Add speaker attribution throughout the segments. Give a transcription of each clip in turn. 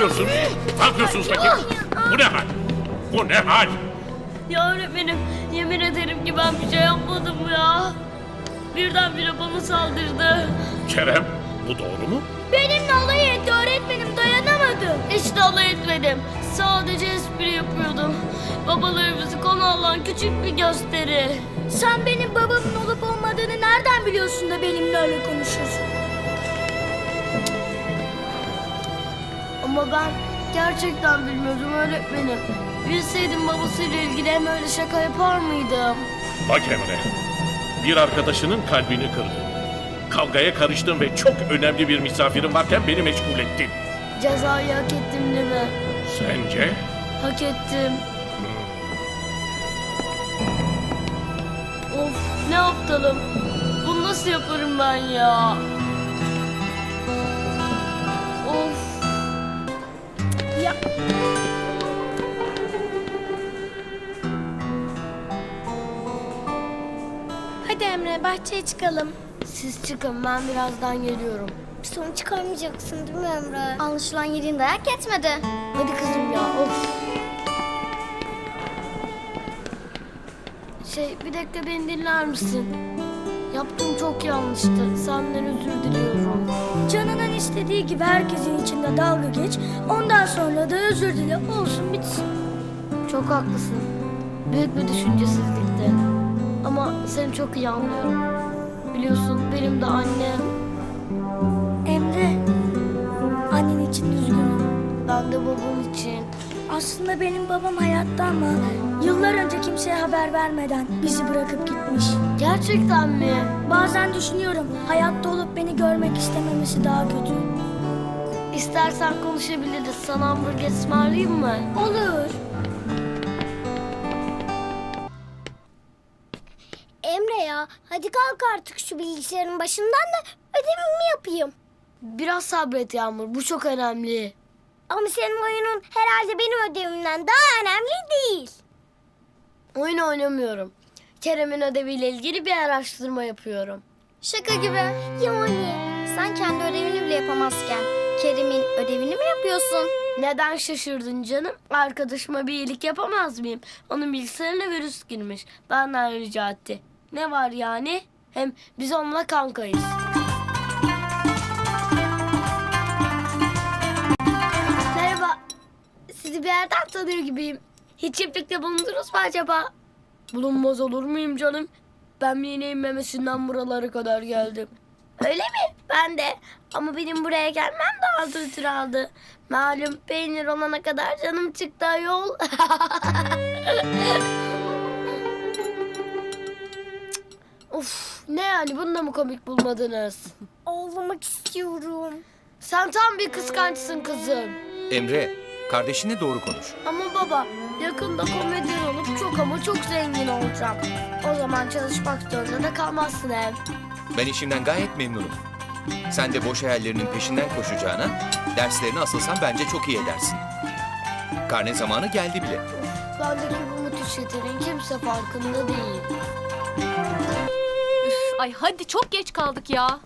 Speaker 1: yapıyorsunuz? Ne yapıyorsunuz bakayım? Bu ne hal? Bu ne hal?
Speaker 2: Ya öğretmenim yemin ederim ki ben bir şey yapmadım ya. Birdenbire bana saldırdı.
Speaker 1: Kerem, bu doğru mu?
Speaker 2: Benimle alay etti öğretmenim dayanamadım. Hiç de alay etmedim. Sadece espri yapıyordum. Babalarımızı konu alan küçük bir gösteri.
Speaker 3: Sen benim babamın olup olmadığını nereden biliyorsun da benimle öyle konuşuyorsun?
Speaker 2: Ama ben gerçekten bilmiyordum öğretmenim. Bilseydim babasıyla ilgili hem öyle şaka yapar mıydım?
Speaker 1: Bak Emre, bir arkadaşının kalbini kırdın. Kavgaya karıştın ve çok önemli bir misafirin varken beni meşgul ettin.
Speaker 2: Cezayı hak ettim değil mi?
Speaker 1: Sence?
Speaker 2: Hak ettim. Of ne aptalım. Bunu nasıl yaparım ben ya?
Speaker 3: Ya Hadi Emre bahçeye çıkalım.
Speaker 2: Siz çıkın ben birazdan geliyorum.
Speaker 3: Bir sorun çıkarmayacaksın değil mi Emre? Anlaşılan yediğin dayak yetmedi.
Speaker 2: Hadi kızım ya of. Şey bir dakika beni dinler misin? Yaptığım çok yanlıştı. Senden özür diliyorum.
Speaker 3: Canının istediği gibi herkesin içinde dalga geç. Ondan sonra da özür dile olsun bitsin.
Speaker 2: Çok haklısın. Büyük bir düşüncesizlikti. Ama seni çok iyi anlıyorum. Biliyorsun benim de annem,
Speaker 3: Emre annen için üzgünüm.
Speaker 2: ben de babam için.
Speaker 3: Aslında benim babam hayatta ama yıllar önce kimseye haber vermeden bizi bırakıp gitmiş.
Speaker 2: Gerçekten mi?
Speaker 3: Bazen düşünüyorum hayatta olup beni görmek istememesi daha kötü.
Speaker 2: İstersen konuşabiliriz. Sana hamburger ısmarlayayım mı?
Speaker 3: Olur. Emre ya hadi kalk artık şu bilgisayarın başından da ödevimi yapayım.
Speaker 2: Biraz sabret Yağmur. Bu çok önemli.
Speaker 3: Ama senin oyunun herhalde benim ödevimden daha önemli değil.
Speaker 2: Oyun oynamıyorum. Kerem'in ödeviyle ilgili bir araştırma yapıyorum.
Speaker 3: Şaka gibi. Yani sen kendi ödevini bile yapamazken Kerim'in ödevini mi yapıyorsun?
Speaker 2: Neden şaşırdın canım? Arkadaşıma bir iyilik yapamaz mıyım? Onun bilgisayarına virüs girmiş. Benden rica etti. Ne var yani? Hem biz onunla kankayız. Sizi bir yerden tanıyor gibiyim. Hiç çiftlikte bulundunuz mu acaba? Bulunmaz olur muyum canım? Ben mineğin memesinden buralara kadar geldim. Öyle mi? Ben de. Ama benim buraya gelmem daha uzun aldı. Malum peynir olana kadar canım çıktı yol. of ne yani bunu da mı komik bulmadınız?
Speaker 3: Ağlamak istiyorum.
Speaker 2: Sen tam bir kıskançsın kızım.
Speaker 4: Emre, kardeşinle doğru konuş.
Speaker 2: Ama baba yakında komedyen olup çok ama çok zengin olacağım. O zaman çalışmak zorunda da kalmazsın hem.
Speaker 4: Ben işimden gayet memnunum. Sen de boş hayallerinin peşinden koşacağına, derslerine asılsan bence çok iyi edersin. Karne zamanı geldi bile.
Speaker 2: Bendeki bu müthiş yeteneğin kimse farkında değil.
Speaker 5: Ay hadi çok geç kaldık ya.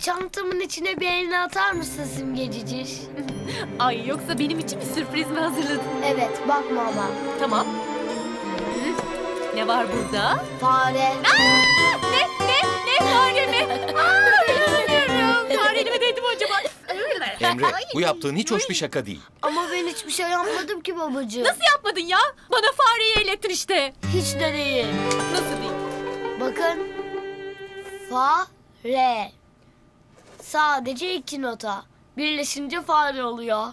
Speaker 2: Çantamın içine bir elini atar mısın simgeciciş?
Speaker 5: Ay yoksa benim için bir sürpriz mi hazırladın?
Speaker 2: Evet bakma ama.
Speaker 5: Tamam. Hı. Ne var burada?
Speaker 2: Fare.
Speaker 5: Aa, ne ne ne fare mi? Aa, inanamıyorum. Fare elime değdi mi acaba?
Speaker 4: Emre, bu yaptığın hiç hoş bir şaka değil.
Speaker 2: Ama ben hiçbir şey yapmadım ki babacığım.
Speaker 5: Nasıl yapmadın ya? Bana fareyi eğlettin işte.
Speaker 2: Hiç de değil.
Speaker 5: Nasıl değil?
Speaker 2: Bakın. Fa, re. Sadece iki nota. Birleşince fare oluyor.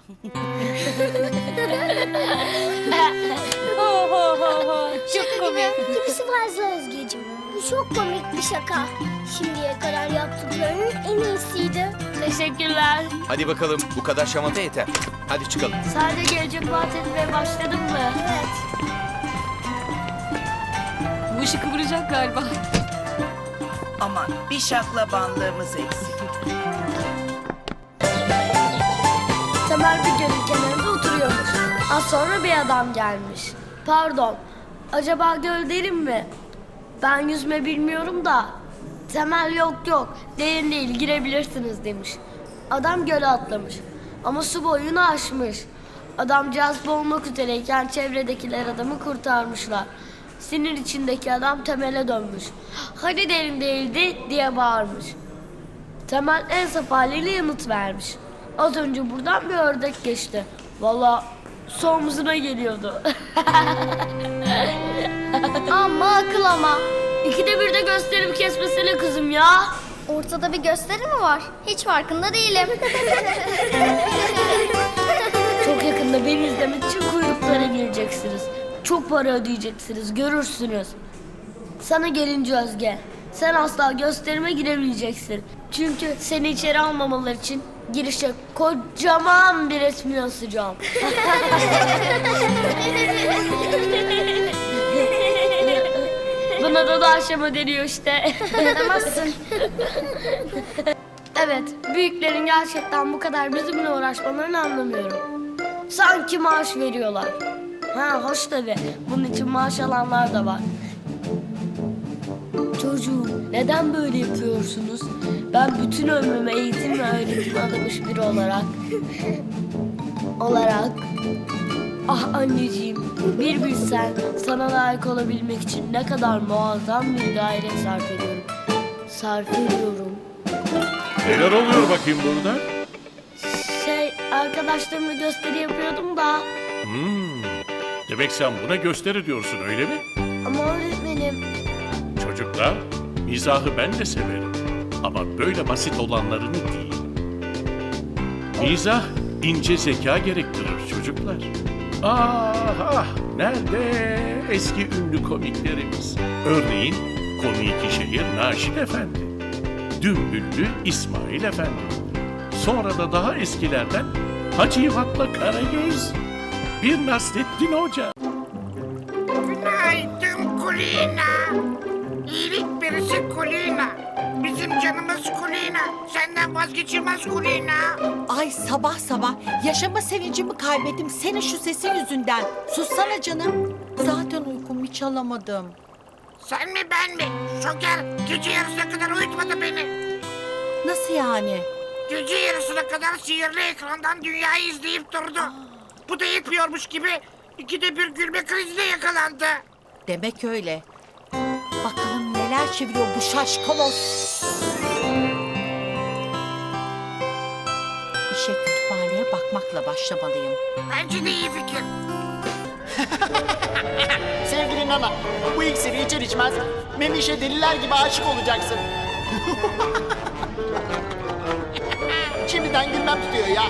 Speaker 5: Çok komik.
Speaker 3: Gibisi fazla Özgeciğim. Bu çok komik bir şaka. Şimdiye kadar yaptıklarının en iyisiydi.
Speaker 2: Teşekkürler.
Speaker 4: Hadi bakalım, bu kadar şamata yeter. Hadi çıkalım.
Speaker 2: Sadece gelecek vaat etmeye başladın mı?
Speaker 3: Evet.
Speaker 5: Bu işi kıvıracak galiba.
Speaker 6: Aman bir şaklabanlığımız eksik.
Speaker 2: Temel bir gölün kenarında oturuyormuş. Az sonra bir adam gelmiş. Pardon. Acaba göl derin mi? Ben yüzme bilmiyorum da. Temel yok yok. Derin değil girebilirsiniz demiş. Adam göle atlamış. Ama su boyunu aşmış. Adamcağız boğulmak üzereyken çevredekiler adamı kurtarmışlar. Sinir içindeki adam temele dönmüş. Hadi derin değildi diye bağırmış. Temel en saf haliyle yanıt vermiş. Az önce buradan bir ördek geçti. Valla su omzuna geliyordu.
Speaker 3: Ama akıl ama.
Speaker 2: İkide bir de gösterip kesmesene kızım ya.
Speaker 3: Ortada bir gösteri mi var? Hiç farkında değilim.
Speaker 2: Çok yakında beni izlemek için kuyruklara gireceksiniz. Çok para ödeyeceksiniz, görürsünüz. Sana gelince Özge, sen asla gösterime giremeyeceksin. Çünkü seni içeri almamalar için girişe kocaman bir resmi asacağım. Buna da da aşama deniyor işte.
Speaker 3: Dayanamazsın.
Speaker 2: Evet, büyüklerin gerçekten bu kadar bizimle uğraşmalarını anlamıyorum. Sanki maaş veriyorlar. Ha hoş tabi. Bunun için maaş alanlar da var. Çocuğum neden böyle yapıyorsunuz? Ben bütün ömrümü eğitim ve öğretime adamış biri olarak... olarak... Ah anneciğim, bir bilsen sana layık olabilmek için ne kadar muazzam bir gayret sarf ediyorum. Sarf ediyorum.
Speaker 1: Neler oluyor bakayım burada?
Speaker 2: Şey, arkadaşlarımla gösteri yapıyordum da.
Speaker 1: Hmm. Demek sen buna gösteri diyorsun öyle mi?
Speaker 2: Ama öğretmenim,
Speaker 1: Çocuklar, mizahı ben de severim. Ama böyle basit olanlarını değil. Mizah ince zeka gerektirir çocuklar. Ah ah, nerede eski ünlü komiklerimiz? Örneğin komik şehir Naşit Efendi. Dümbüllü İsmail Efendi. Sonra da daha eskilerden Hacı Yivat'la Karagöz. Bir Nasrettin Hoca.
Speaker 7: Vazgeçilmez Kulina.
Speaker 8: Ay sabah sabah yaşama sevincimi kaybettim senin şu sesin yüzünden. Sussana canım. Zaten uykumu hiç alamadım.
Speaker 7: Sen mi ben mi? Şoker gece yarısına kadar uyutmadı beni.
Speaker 8: Nasıl yani?
Speaker 7: Gece yarısına kadar sihirli ekrandan dünyayı izleyip durdu. Bu da yetmiyormuş gibi ikide bir gülme krizine yakalandı.
Speaker 8: Demek öyle. Bakalım neler çeviriyor bu şaşkolos. Bakmakla başlamalıyım.
Speaker 7: Bence de iyi fikir.
Speaker 9: Sevgili Nana, bu iksiri içer içmez Memiş'e deliler gibi aşık olacaksın. Şimdiden gülmem tutuyor ya.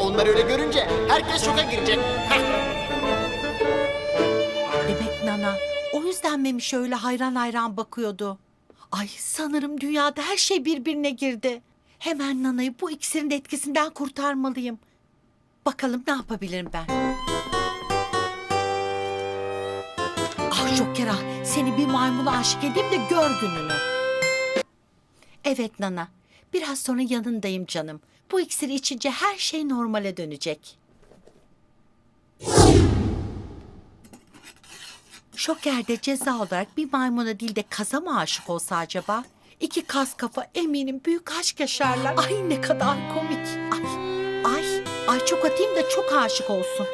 Speaker 9: Onları öyle görünce herkes şoka girecek.
Speaker 8: Demek Nana o yüzden Memiş öyle hayran hayran bakıyordu. Ay sanırım dünyada her şey birbirine girdi. Hemen Nana'yı bu iksirin etkisinden kurtarmalıyım. Bakalım ne yapabilirim ben. Ah Joker ah seni bir maymuna aşık edeyim de gör gününü. Evet Nana biraz sonra yanındayım canım. Bu iksiri içince her şey normale dönecek. Şoker de ceza olarak bir maymuna değil de kaza mı aşık olsa acaba? İki kas kafa eminim büyük aşk yaşarlar. Ay ne kadar komik. Ay, ay, ay çok atayım da çok aşık olsun.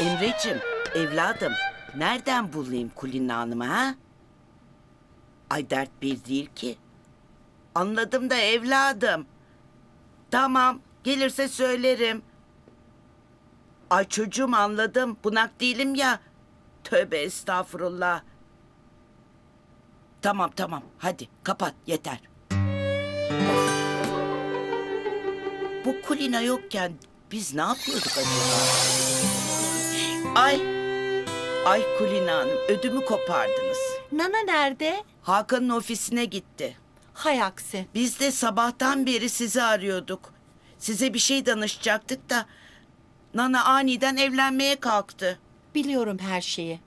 Speaker 10: Emre'cim, evladım, nereden bulayım Kulina Hanım'ı ha? Ay dert bir değil ki. Anladım da evladım. Tamam, gelirse söylerim. Ay çocuğum anladım, bunak değilim ya. Tövbe estağfurullah. Tamam tamam, hadi kapat yeter. Bu Kulina yokken biz ne yapıyorduk acaba? Ay, ay Kulina Hanım ödümü kopardınız.
Speaker 8: Nana nerede?
Speaker 10: Hakan'ın ofisine gitti.
Speaker 8: Hay aksi.
Speaker 10: Biz de sabahtan beri sizi arıyorduk. Size bir şey danışacaktık da Nana aniden evlenmeye kalktı.
Speaker 8: Biliyorum her şeyi.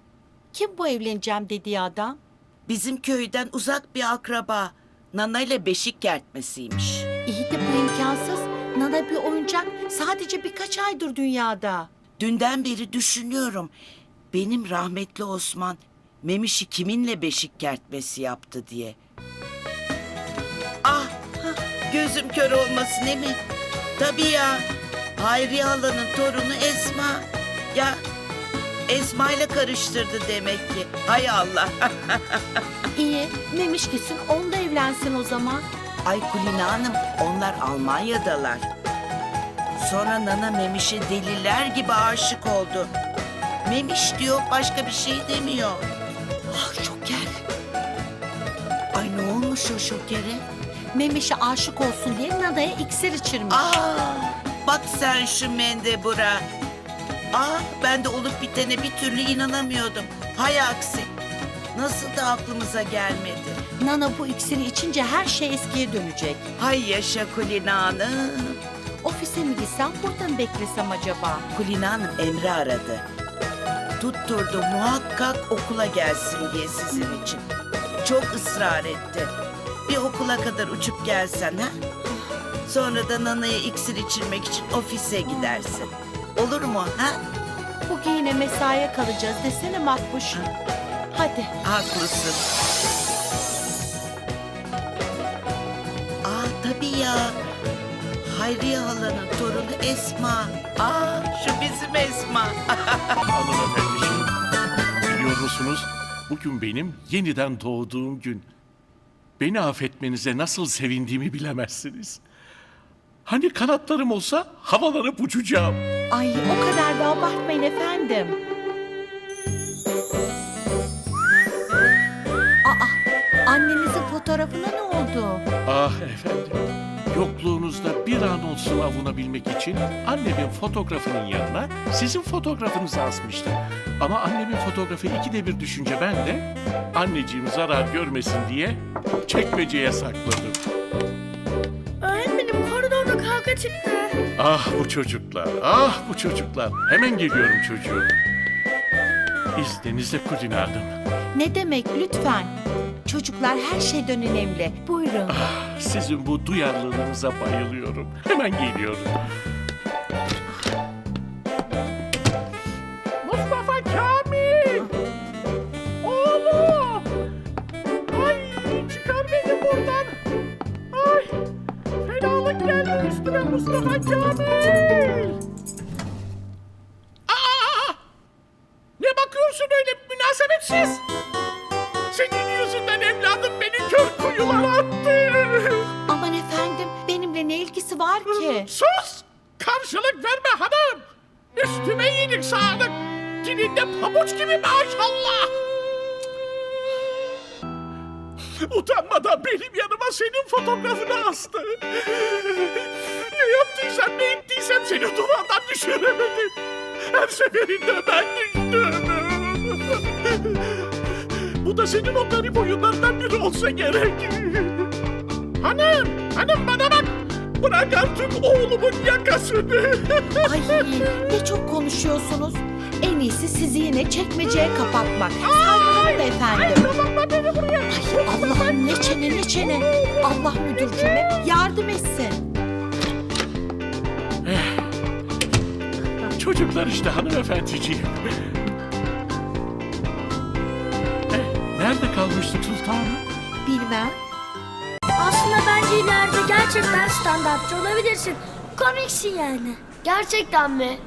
Speaker 8: Kim bu evleneceğim dediği adam?
Speaker 10: Bizim köyden uzak bir akraba. Nana ile beşik kertmesiymiş.
Speaker 8: İyi de bu imkansız. Nana bir oyuncak sadece birkaç aydır dünyada.
Speaker 10: Dünden beri düşünüyorum. Benim rahmetli Osman Memiş'i kiminle beşik kertmesi yaptı diye. Ah, gözüm kör olmasın mi? Tabii ya. Hayriye halanın torunu Esma. Ya Esma ile karıştırdı demek ki. Hay Allah.
Speaker 8: İyi. Memiş gitsin onunla evlensin o zaman.
Speaker 10: Ay Kulina Hanım onlar Almanya'dalar. Sonra Nana Memiş'e deliler gibi aşık oldu. Memiş diyor başka bir şey demiyor.
Speaker 8: Ah şoker.
Speaker 10: Ay ne olmuş o şokere?
Speaker 8: Memiş'e aşık olsun diye Nana'ya iksir içirmiş.
Speaker 10: Aa, bak sen şu mendebura. Aa, ben de olup bitene bir türlü inanamıyordum. Hay aksi. Nasıl da aklımıza gelmedi.
Speaker 8: Nana bu iksiri içince her şey eskiye dönecek.
Speaker 10: Hay yaşa Kulina Hanım.
Speaker 8: Ofise mi gitsem burada mı beklesem acaba?
Speaker 10: Kulina Hanım Emre aradı. Tutturdu muhakkak okula gelsin diye sizin için. Çok ısrar etti. Bir okula kadar uçup gelsen ha? Sonra da Nana'ya iksir içirmek için ofise gidersin. Olur mu ha?
Speaker 8: Bugün yine mesaiye kalacağız desene Makbuş. Hadi.
Speaker 10: Haklısın. Aa tabii ya. Hayriye halanın torunu Esma. Aa şu bizim Esma.
Speaker 1: Hanımefendiciğim, biliyor musunuz? Bugün benim yeniden doğduğum gün. Beni affetmenize nasıl sevindiğimi bilemezsiniz. Hani kanatlarım olsa havalanıp uçacağım.
Speaker 8: Ay o kadar da abartmayın efendim. Aa, annenizin fotoğrafına ne oldu?
Speaker 1: Ah efendim, yokluğunuzda bir an olsun avunabilmek için annemin fotoğrafının yanına sizin fotoğrafınızı asmıştım. Ama annemin fotoğrafı ikide bir düşünce ben de anneciğim zarar görmesin diye çekmeceye sakladım.
Speaker 2: Çıktı.
Speaker 1: Ah bu çocuklar, ah bu çocuklar. Hemen geliyorum çocuğum. İzninizle Kulina Hanım.
Speaker 8: Ne demek lütfen? Çocuklar her şeyden önemli. Buyurun.
Speaker 1: Sizin bu duyarlılığınıza bayılıyorum. Hemen geliyorum. Her seferinde ben düştüm. Bu da senin o garip oyunlardan biri olsa gerek. Hanım, hanım bana bak. Bırak artık oğlumun yakasını.
Speaker 8: Ay ne çok konuşuyorsunuz. En iyisi sizi yine çekmeceye kapatmak. Saygılarımla efendim.
Speaker 1: Dolanma beni buraya.
Speaker 8: Ay Allah'ım ne çene ne çene. Allah müdürcüğüme yardım etsin.
Speaker 1: Çocuklar işte hanımefendiciğim. Eh, nerede kalmıştık sultanım?
Speaker 8: Bilmem.
Speaker 3: Aslında bence ileride gerçekten standartçı olabilirsin. Komiksin yani.
Speaker 2: Gerçekten mi?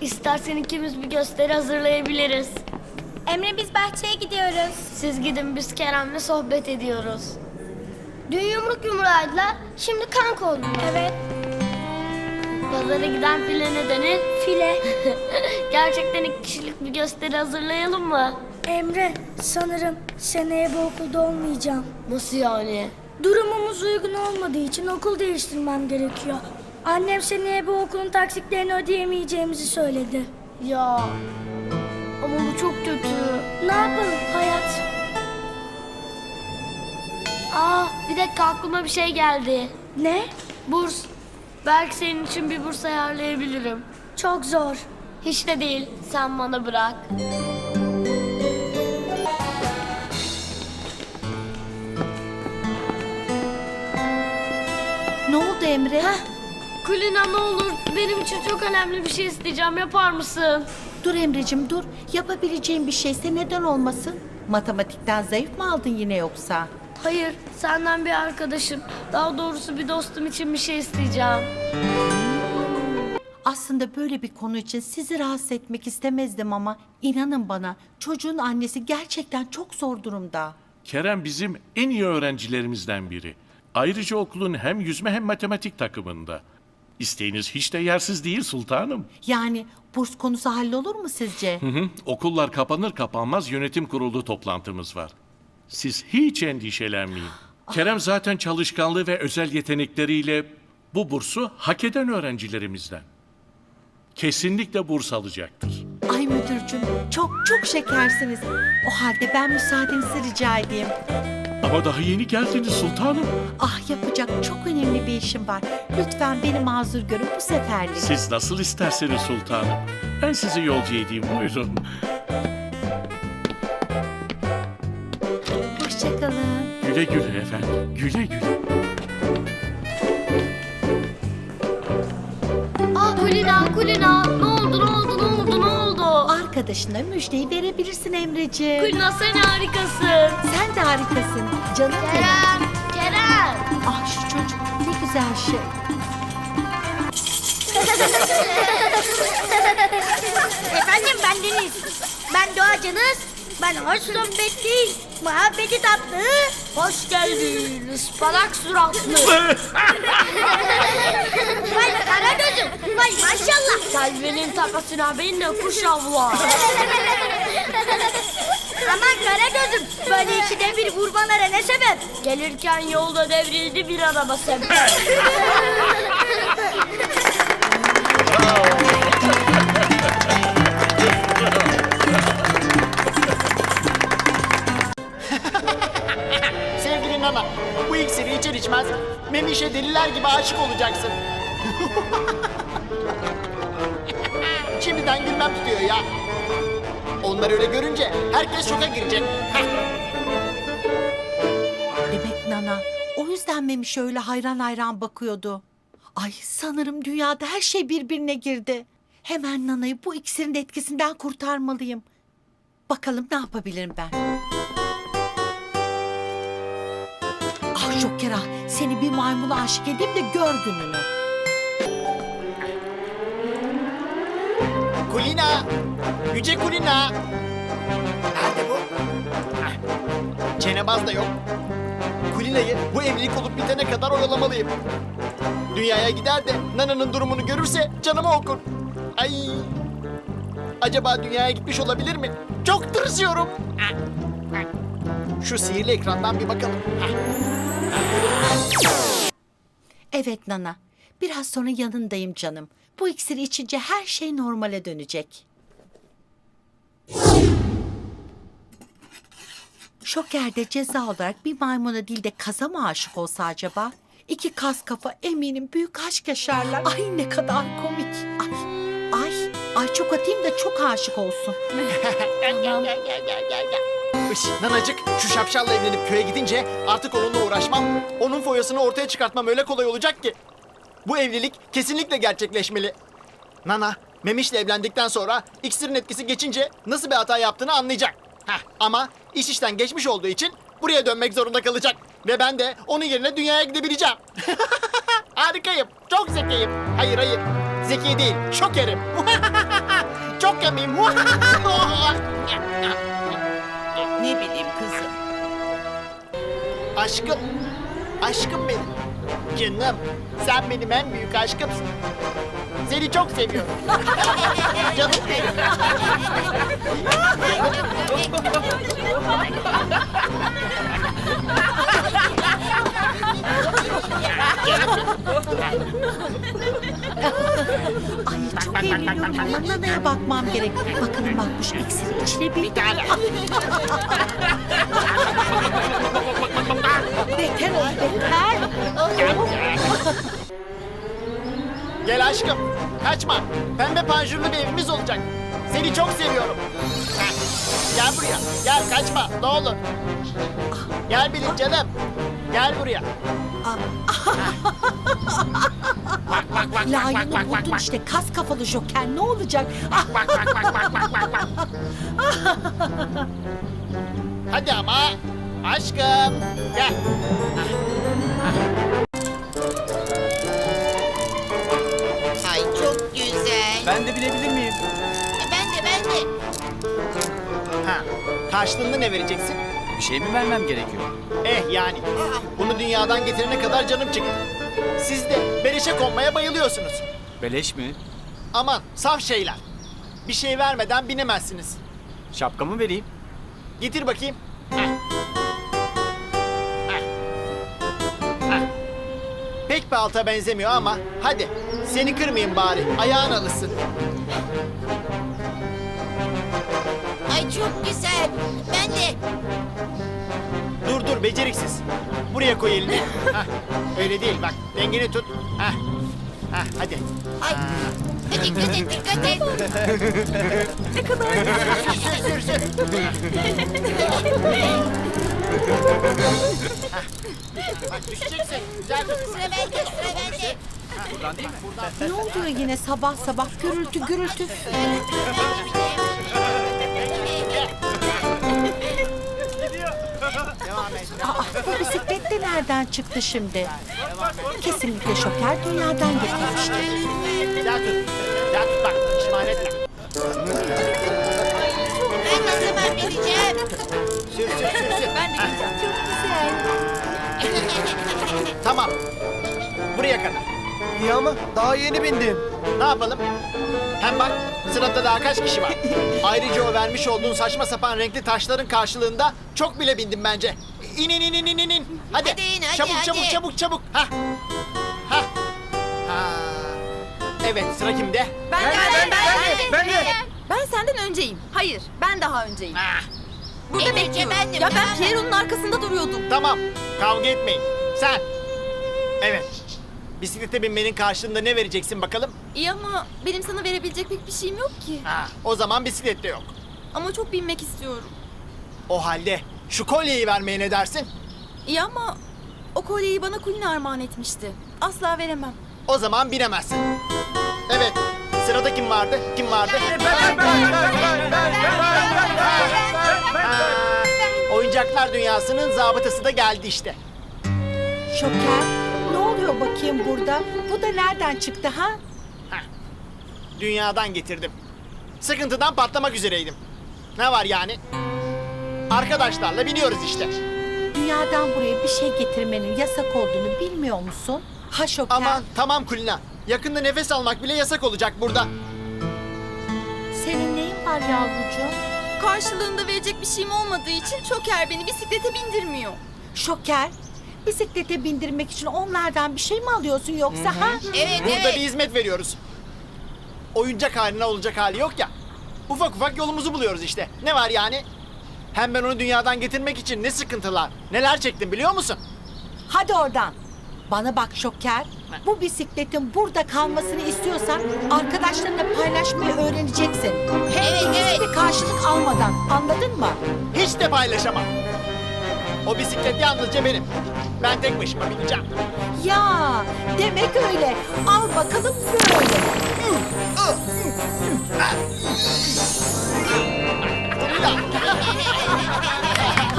Speaker 2: İstersen ikimiz bir gösteri hazırlayabiliriz.
Speaker 3: Emre biz bahçeye gidiyoruz.
Speaker 2: Siz gidin biz Kerem'le sohbet ediyoruz.
Speaker 3: Dün yumruk yumruğaydılar. Şimdi kanka oldular. Evet.
Speaker 2: Pazara giden file ne denir?
Speaker 3: File.
Speaker 2: Gerçekten iki kişilik bir gösteri hazırlayalım mı?
Speaker 3: Emre sanırım seneye bu okulda olmayacağım.
Speaker 2: Nasıl yani?
Speaker 3: Durumumuz uygun olmadığı için okul değiştirmem gerekiyor. Annem seneye bu okulun taksitlerini ödeyemeyeceğimizi söyledi.
Speaker 2: Ya ama bu çok kötü.
Speaker 3: Ne yapalım hayat?
Speaker 2: Aa bir dakika aklıma bir şey geldi.
Speaker 3: Ne?
Speaker 2: Burs. Belki senin için bir burs ayarlayabilirim.
Speaker 3: Çok zor.
Speaker 2: Hiç de değil. Sen bana bırak.
Speaker 8: Ne oldu Emre?
Speaker 2: Kulina ne olur benim için çok önemli bir şey isteyeceğim. Yapar mısın?
Speaker 8: Dur Emre'cim dur. Yapabileceğin bir şeyse neden olmasın? Matematikten zayıf mı aldın yine yoksa?
Speaker 2: Hayır, senden bir arkadaşım. Daha doğrusu bir dostum için bir şey isteyeceğim.
Speaker 8: Aslında böyle bir konu için sizi rahatsız etmek istemezdim ama inanın bana çocuğun annesi gerçekten çok zor durumda.
Speaker 1: Kerem bizim en iyi öğrencilerimizden biri. Ayrıca okulun hem yüzme hem matematik takımında. İsteğiniz hiç de yersiz değil sultanım.
Speaker 8: Yani burs konusu hallolur mu sizce?
Speaker 1: Hı hı, Okullar kapanır kapanmaz yönetim kurulu toplantımız var. Siz hiç endişelenmeyin. Kerem zaten çalışkanlığı ve özel yetenekleriyle bu bursu hak eden öğrencilerimizden. Kesinlikle burs alacaktır.
Speaker 8: Ay müdürcüm çok çok şekersiniz. O halde ben müsaadenizi rica edeyim.
Speaker 1: Ama daha yeni geldiniz sultanım.
Speaker 8: Ah yapacak çok önemli bir işim var. Lütfen beni mazur görün bu seferlik.
Speaker 1: Siz nasıl isterseniz sultanım. Ben sizi yolcu edeyim buyurun.
Speaker 8: Hoşçakalın.
Speaker 1: Güle güle efendim. Güle güle.
Speaker 2: Aa Kulina Kulina ne oldu ne oldu ne oldu ne oldu?
Speaker 8: Arkadaşına müjdeyi verebilirsin Emreciğim.
Speaker 2: Kulina sen harikasın.
Speaker 8: Sen de harikasın. Canım benim.
Speaker 2: Kerem Kerem.
Speaker 8: Ah şu çocuk ne güzel şey.
Speaker 3: Efendim ben Deniz. Ben doğacınız. Ben hoş sohbetli, muhabbeti tatlı.
Speaker 2: Hoş geldin ıspanak suratlı.
Speaker 3: Vay kara gözüm. Vay maşallah.
Speaker 2: Selvi'nin takasına beni de kuş avlar.
Speaker 3: Aman kara gözüm. Böyle ikide bir vurmalara ne sebep?
Speaker 2: Gelirken yolda devrildi bir araba sebep.
Speaker 9: Memiş'e deliler gibi aşık olacaksın. Şimdiden gülmem tutuyor ya. Onları öyle görünce herkes şoka girecek.
Speaker 8: Demek Nana o yüzden Memiş öyle hayran hayran bakıyordu. Ay sanırım dünyada her şey birbirine girdi. Hemen Nana'yı bu iksirin etkisinden kurtarmalıyım. Bakalım ne yapabilirim ben. Ah Joker ah seni bir maymuna aşık edeyim de gör gününü.
Speaker 9: Kulina! Yüce Kulina! Nerede bu? Heh. Çenebaz da yok. Kulina'yı bu evlilik olup bitene kadar oyalamalıyım. Dünyaya gider de Nana'nın durumunu görürse canımı okur. Ay! Acaba dünyaya gitmiş olabilir mi? Çok tırsıyorum. Şu sihirli ekrandan bir bakalım.
Speaker 8: Evet Nana biraz sonra yanındayım canım. Bu iksiri içince her şey normale dönecek. Şoker de ceza olarak bir maymuna değil de kaza mı aşık olsa acaba? İki kas kafa eminim büyük aşk yaşarlar. Ay ne kadar komik. Ay, ay, ay çok atayım da çok aşık olsun.
Speaker 9: Iş, nanacık şu şapşalla evlenip köye gidince artık onunla uğraşmam. Onun foyasını ortaya çıkartmam öyle kolay olacak ki. Bu evlilik kesinlikle gerçekleşmeli. Nana, Memiş'le evlendikten sonra iksirin etkisi geçince nasıl bir hata yaptığını anlayacak. Heh, ama iş işten geçmiş olduğu için buraya dönmek zorunda kalacak. Ve ben de onun yerine dünyaya gidebileceğim. Harikayım, çok zekiyim. Hayır hayır, zeki değil, şokerim. çok gemiyim.
Speaker 10: Ne bileyim kızım.
Speaker 9: Aşkım, aşkım benim. Canım, sen benim en büyük aşkımsın. Seni çok seviyorum. Canım benim.
Speaker 8: Ay çok eğleniyorum ama Nana'ya bakmam gerek. Bakalım bakmış iksiri içinebildi mi? beter ol beter.
Speaker 9: Gel aşkım, kaçma. Pembe panjurlu bir evimiz olacak. Seni çok seviyorum. Heh, Gel buraya, gel kaçma, ne olur. Gel bilin canım. Gel buraya.
Speaker 8: Layığını buldun işte kas kafalı joker ne olacak? Ah,
Speaker 9: Hadi ama. Aşkım, gel.
Speaker 10: Ay çok güzel.
Speaker 9: Ben de bilebilir miyim?
Speaker 5: Ben de ben de.
Speaker 9: Ha. Karşılığında ne vereceksin?
Speaker 11: Bir şey mi vermem gerekiyor?
Speaker 9: Eh yani. Bunu dünyadan getirene kadar canım çıktı. Siz de beleşe konmaya bayılıyorsunuz.
Speaker 11: Beleş mi?
Speaker 9: Aman saf şeyler. Bir şey vermeden binemezsiniz.
Speaker 11: Şapkamı vereyim.
Speaker 9: Getir bakayım. Heh. Heh. Heh. Pek bir alta benzemiyor ama hadi seni kırmayayım bari. Ayağın alışsın.
Speaker 5: Çok güzel. Ben de.
Speaker 9: Dur dur beceriksiz. Buraya koy elini. Heh. Öyle değil bak dengeni tut. Heh. Heh, hadi.
Speaker 5: Ay. Hadi dikkat et dikkat et.
Speaker 9: Sür sür. Bak düşeceksin. Güzel tut.
Speaker 5: Sıra bende sıra bende.
Speaker 11: Buradan değil mi?
Speaker 8: Ne oluyor yine sabah sabah gürültü gürültü. Bu bisiklet de nereden çıktı şimdi? Kesinlikle şoker dünyadan getirmiştir.
Speaker 9: Tut. Güzel tut bak. Etme.
Speaker 5: Ben ne zaman bineceğim?
Speaker 9: Sür sür sür sür. Ben de
Speaker 8: Çok güzel.
Speaker 9: Tamam. Buraya kadar.
Speaker 11: İyi ama daha yeni bindim.
Speaker 9: Ne yapalım? Hem bak sırada daha kaç kişi var. Ayrıca o vermiş olduğun saçma sapan renkli taşların karşılığında çok bile bindim bence. İn in in in in in in. Hadi.
Speaker 5: Hadi in, hadi,
Speaker 9: çabuk
Speaker 5: hadi.
Speaker 9: çabuk çabuk çabuk. Ha. Ha. Ha. Evet sıra kimde?
Speaker 5: Ben de ben de ben de.
Speaker 12: Ben senden önceyim. Hayır, ben daha önceyim.
Speaker 9: Ha.
Speaker 12: Burada
Speaker 5: Emice,
Speaker 12: bekliyorum.
Speaker 5: ben de,
Speaker 12: ya
Speaker 5: ben
Speaker 12: ben. Piero'nun arkasında duruyordum.
Speaker 9: Tamam. Kavga etmeyin. Sen. Evet. Bisiklete binmenin karşılığında ne vereceksin bakalım?
Speaker 12: İyi ama benim sana verebilecek pek bir şeyim yok ki.
Speaker 9: Ha. O zaman bisiklet de yok.
Speaker 12: Ama çok binmek istiyorum.
Speaker 9: O halde şu kolyeyi vermeye ne dersin?
Speaker 12: İyi ama o kolyeyi bana Kulina armağan etmişti. Asla veremem.
Speaker 9: O zaman binemezsin. Evet. Sırada kim vardı? Kim vardı? Oyuncaklar dünyasının zabıtası da geldi işte.
Speaker 8: Şoker ne oluyor bakayım burada? Bu da nereden çıktı ha?
Speaker 9: Dünyadan getirdim. Sıkıntıdan patlamak üzereydim. Ne var yani? Arkadaşlarla biniyoruz işte.
Speaker 8: Dünyadan buraya bir şey getirmenin yasak olduğunu bilmiyor musun? Ha Şoker.
Speaker 9: Aman tamam Kulina. Yakında nefes almak bile yasak olacak burada.
Speaker 8: Senin neyin var yavrucuğum?
Speaker 12: Karşılığında verecek bir şeyim olmadığı için Şoker beni bisiklete bindirmiyor.
Speaker 8: Şoker. Bisiklete bindirmek için onlardan bir şey mi alıyorsun yoksa ha?
Speaker 5: Evet
Speaker 9: Burada
Speaker 5: evet.
Speaker 9: bir hizmet veriyoruz. Oyuncak haline olacak hali yok ya. Ufak ufak yolumuzu buluyoruz işte. Ne var yani? Hem ben onu dünyadan getirmek için ne sıkıntılar, neler çektim biliyor musun?
Speaker 8: Hadi oradan. Bana bak Şoker. Bu bisikletin burada kalmasını istiyorsan arkadaşlarınla paylaşmayı öğreneceksin. Hem
Speaker 5: Evet, evet.
Speaker 8: hiçbir karşılık almadan. Anladın mı?
Speaker 9: Hiç de paylaşamam. O bisiklet yalnızca benim. Ben tek başıma bineceğim.
Speaker 8: Ya demek öyle. Al bakalım böyle.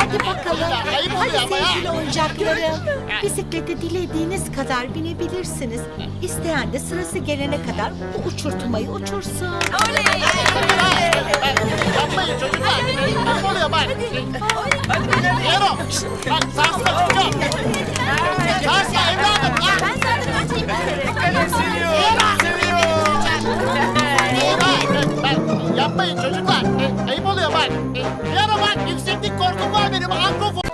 Speaker 8: Hadi bakalım.
Speaker 9: Ayıp oluyor
Speaker 8: Hadi
Speaker 9: ama ya.
Speaker 8: sevgili oyuncaklarım. Bisiklete dilediğiniz kadar binebilirsiniz. İsteyen de sırası gelene kadar bu uçurtmayı uçursun.
Speaker 9: Yapmayın çocuklar. Ne oluyor bak? Yero. Bak sarsma çocuğum. Sarsma evladım.
Speaker 12: Ben senden önceyim.
Speaker 9: Yapmayın çocuklar. E, Ayıp oluyor bak. E, Bir ara bak yükseklik korkum var benim. Antrofor.